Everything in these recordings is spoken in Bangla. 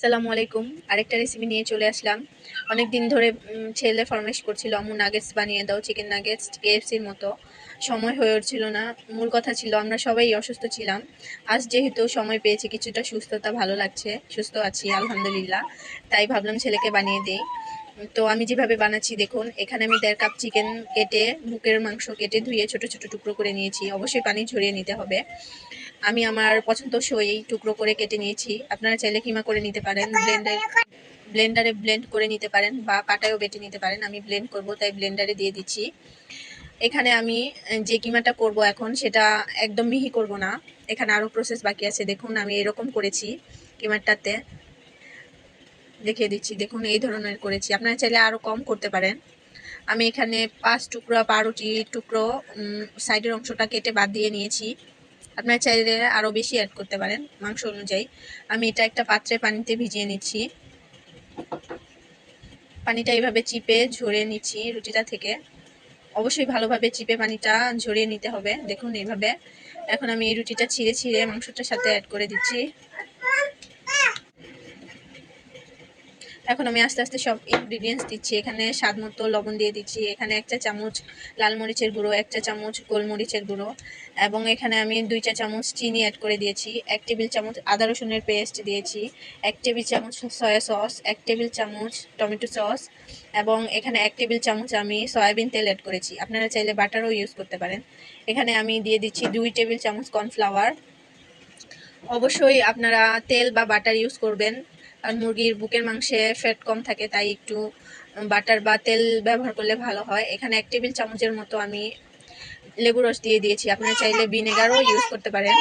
সালামু আলাইকুম। আরেকটা রেসিপি নিয়ে চলে আসলাম। অনেক দিন ধরে ছেলে ফরমেশ করছিল আম্মু নাগেটস বানিয়ে দাও চিকেন নাগেটস কেএফসির মতো। সময় হয়ে উঠছিল না। মূল কথা ছিল, আমরা সবাই অসুস্থ ছিলাম। আজ যেহেতু সময় পেয়েছি, কিছুটা সুস্থতা ভালো লাগছে। সুস্থ আছি, আলহামদুলিল্লাহ। তাই ভাবলাম ছেলেকে বানিয়ে দিই। তো আমি যেভাবে বানাচ্ছি, দেখুন, এখানে আমি দেড় কাপ চিকেন কেটে বুকের মাংস কেটে ধুয়ে ছোট ছোট টুকরো করে নিয়েছি। অবশ্যই পানি ঝরিয়ে নিতে হবে। আমি আমার পছন্দ পছন্দসই টুকরো করে কেটে নিয়েছি। আপনারা চাইলে কিমা করে নিতে পারেন ব্লেন্ডার ব্লেন্ডারে ব্লেন্ড করে নিতে পারেন বা পাটায়ও বেটে নিতে পারেন। আমি ব্লেন্ড করব, তাই ব্লেন্ডারে দিয়ে দিচ্ছি। এখানে আমি যে কিমাটা করব এখন, সেটা একদম মিহি করব না। এখানে আরও প্রসেস বাকি আছে। দেখুন, আমি এরকম করেছি কিমারটাতে। দেখিয়ে দিচ্ছি, দেখুন, এই ধরনের করেছি। আপনারা চাইলে আরও কম করতে পারেন। আমি এখানে পাঁচ টুকরো পাউরুটি টুকরো সাইডের অংশটা কেটে বাদ দিয়ে নিয়েছি। আপনারা চাইলে আরও বেশি অ্যাড করতে পারেন মাংস অনুযায়ী। আমি এটা একটা পাত্রে পানিতে ভিজিয়ে নিচ্ছি। পানিটা এইভাবে চিপে ঝরিয়ে নিচ্ছি রুটিটা থেকে। অবশ্যই ভালোভাবে চিপে পানিটা ঝরিয়ে নিতে হবে। দেখুন এইভাবে। এখন আমি এই রুটিটা ছিঁড়ে ছিঁড়ে মাংসটার সাথে অ্যাড করে দিচ্ছি। এখন আমি আস্তে আস্তে সব ইনগ্রিডিয়েন্টস দিচ্ছি। এখানে স্বাদ মতো লবণ দিয়ে দিচ্ছি। এখানে এক চা চামচ লাল মরিচের গুঁড়ো, এক চা চামচ গোলমরিচের গুঁড়ো এবং এখানে আমি দুই চা চামচ চিনি অ্যাড করে দিয়েছি। এক টেবিল চামচ আদা রসুনের পেস্ট দিয়েছি। এক টেবিল চামচ সয়া সস এক টেবিল চামচ টমেটো সস এবং এখানে এক টেবিল চামচ আমি সয়াবিন তেল অ্যাড করেছি। আপনারা চাইলে বাটারও ইউজ করতে পারেন। এখানে আমি দিয়ে দিচ্ছি দুই টেবিল চামচ কর্নফ্লাওয়ার অবশ্যই আপনারা তেল বা বাটার ইউজ করবেন। আর মুরগির বুকের মাংসে ফ্যাট কম থাকে, তাই একটু বাটার বা তেল ব্যবহার করলে ভালো হয়। এখানে এক টেবিল চামচের মতো আমি লেবু রস দিয়ে দিয়েছি। আপনারা চাইলে ভিনেগারও ইউজ করতে পারেন।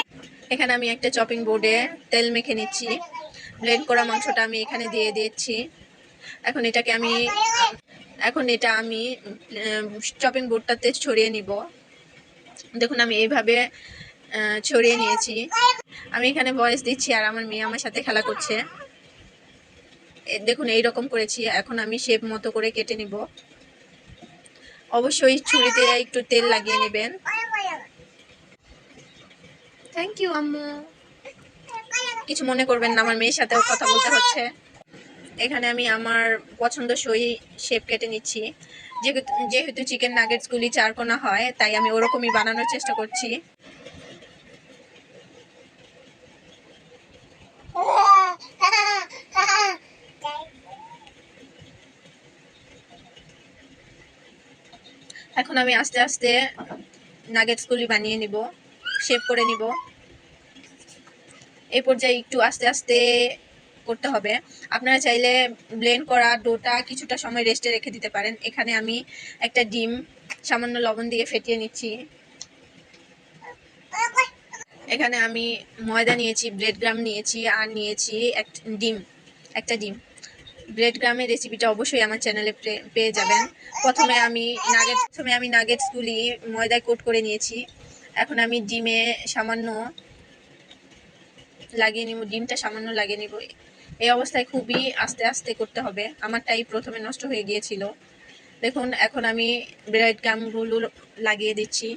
এখানে আমি একটা চপিং বোর্ডে তেল মেখে নিচ্ছি। ব্লেন্ড করা মাংসটা আমি এখানে দিয়ে দিচ্ছি। এখন এটাকে আমি, এখন এটা আমি চপিং বোর্ডটাতে ছড়িয়ে নিব। দেখুন, আমি এইভাবে ছড়িয়ে নিয়েছি। আমি এখানে ভয়েস দিচ্ছি আর আমার মেয়ে আমার সাথে খেলা করছে। দেখুন, এই রকম করেছি, এখন আমি শেপ মতো করে কেটে নিব। অবশ্যই ছুরিতে একটু তেল লাগিয়ে নেবেন। থ্যাংক ইউ আম্মু। কিছু মনে করবেন না, আমার মেয়ের সাথেও কথা বলতে হচ্ছে। এখানে আমি আমার পছন্দ সই শেপ কেটে নিচ্ছি। যেহেতু যেহেতু চিকেন নাগেটসগুলি চারকোনা হয়, তাই আমি ওরকমই বানানোর চেষ্টা করছি। এখন আমি আস্তে আস্তে নাগেটসগুলি বানিয়ে নিব শেপ করে নিব। এই পর্যায়ে একটু আস্তে আস্তে করতে হবে। আপনারা চাইলে ব্লেন্ড করা ডোটা কিছুটা সময় রেস্টে রেখে দিতে পারেন। এখানে আমি একটা ডিম, সামান্য লবণ দিয়ে ফেটিয়ে নিচ্ছি। এখানে আমি ময়দা নিয়েছি ব্রেড গ্রাম নিয়েছি, আর নিয়েছি এক ডিম, একটা ডিম। ব্রেড গ্রামের রেসিপিটা অবশ্যই আমার চ্যানেলে পেয়ে যাবেন। প্রথমে আমি নাগেট প্রথমে আমি নাগেটসগুলি ময়দায় কোট করে নিয়েছি। এখন আমি ডিমে সামান্য লাগিয়ে নিব, ডিমটা সামান্য লাগিয়ে নিব। এই অবস্থায় খুবই আস্তে আস্তে করতে হবে। আমারটাই প্রথমে নষ্ট হয়ে গিয়েছিল। দেখুন, এখন আমি ব্রেড গামগুলো লাগিয়ে দিচ্ছি।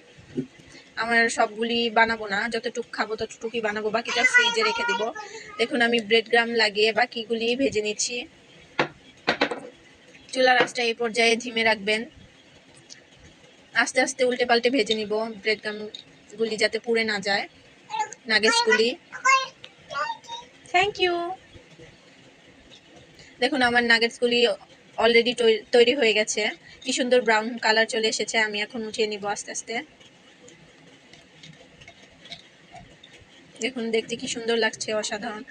আমার সবগুলি বানাবো না, যতটুকু খাব ততটুকুই বানাবো, বাকিটা ফ্রিজে রেখে দিব। দেখুন, আমি ব্রেড গ্রাম লাগিয়ে বাকিগুলি ভেজে নিচ্ছি। চুলার আঁচটা এই পর্যায়ে ধিমে রাখবেন। আস্তে আস্তে উল্টে পাল্টে ভেজে নিব, ব্রেড যাতে পুড়ে না যায়, নাগেটসগুলি। থ্যাংক ইউ দেখুন, আমার নাগেটসগুলি অলরেডি তৈরি হয়ে গেছে। কি সুন্দর ব্রাউন কালার চলে এসেছে, আমি এখন উঠিয়ে নিব আস্তে আস্তে। দেখুন, দেখতে কি সুন্দর লাগছে, অসাধারণ।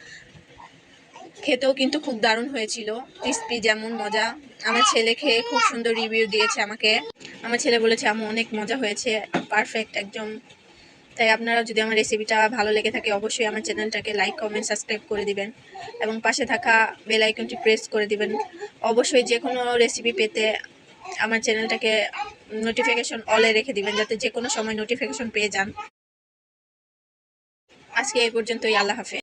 খেতেও কিন্তু খুব দারুণ হয়েছিল। ক্রিস্পি যেমন মজা। আমার ছেলে খেয়ে খুব সুন্দর রিভিউ দিয়েছে আমাকে। আমার ছেলে বলেছে আমার অনেক মজা হয়েছে। পারফেক্ট একদম। তাই আপনারা যদি আমার রেসিপিটা ভালো লেগে থাকে, অবশ্যই আমার চ্যানেলটাকে লাইক কমেন্ট সাবস্ক্রাইব করে দিবেন। এবং পাশে থাকা বেল আইকনটি প্রেস করে দিবেন। অবশ্যই যে কোনো রেসিপি পেতে আমার চ্যানেলটাকে নোটিফিকেশন অলে রেখে দিবেন, যাতে যে কোনো সময় নোটিফিকেশন পেয়ে যান। আজকে এই পর্যন্তই, আল্লাহ হাফেজ।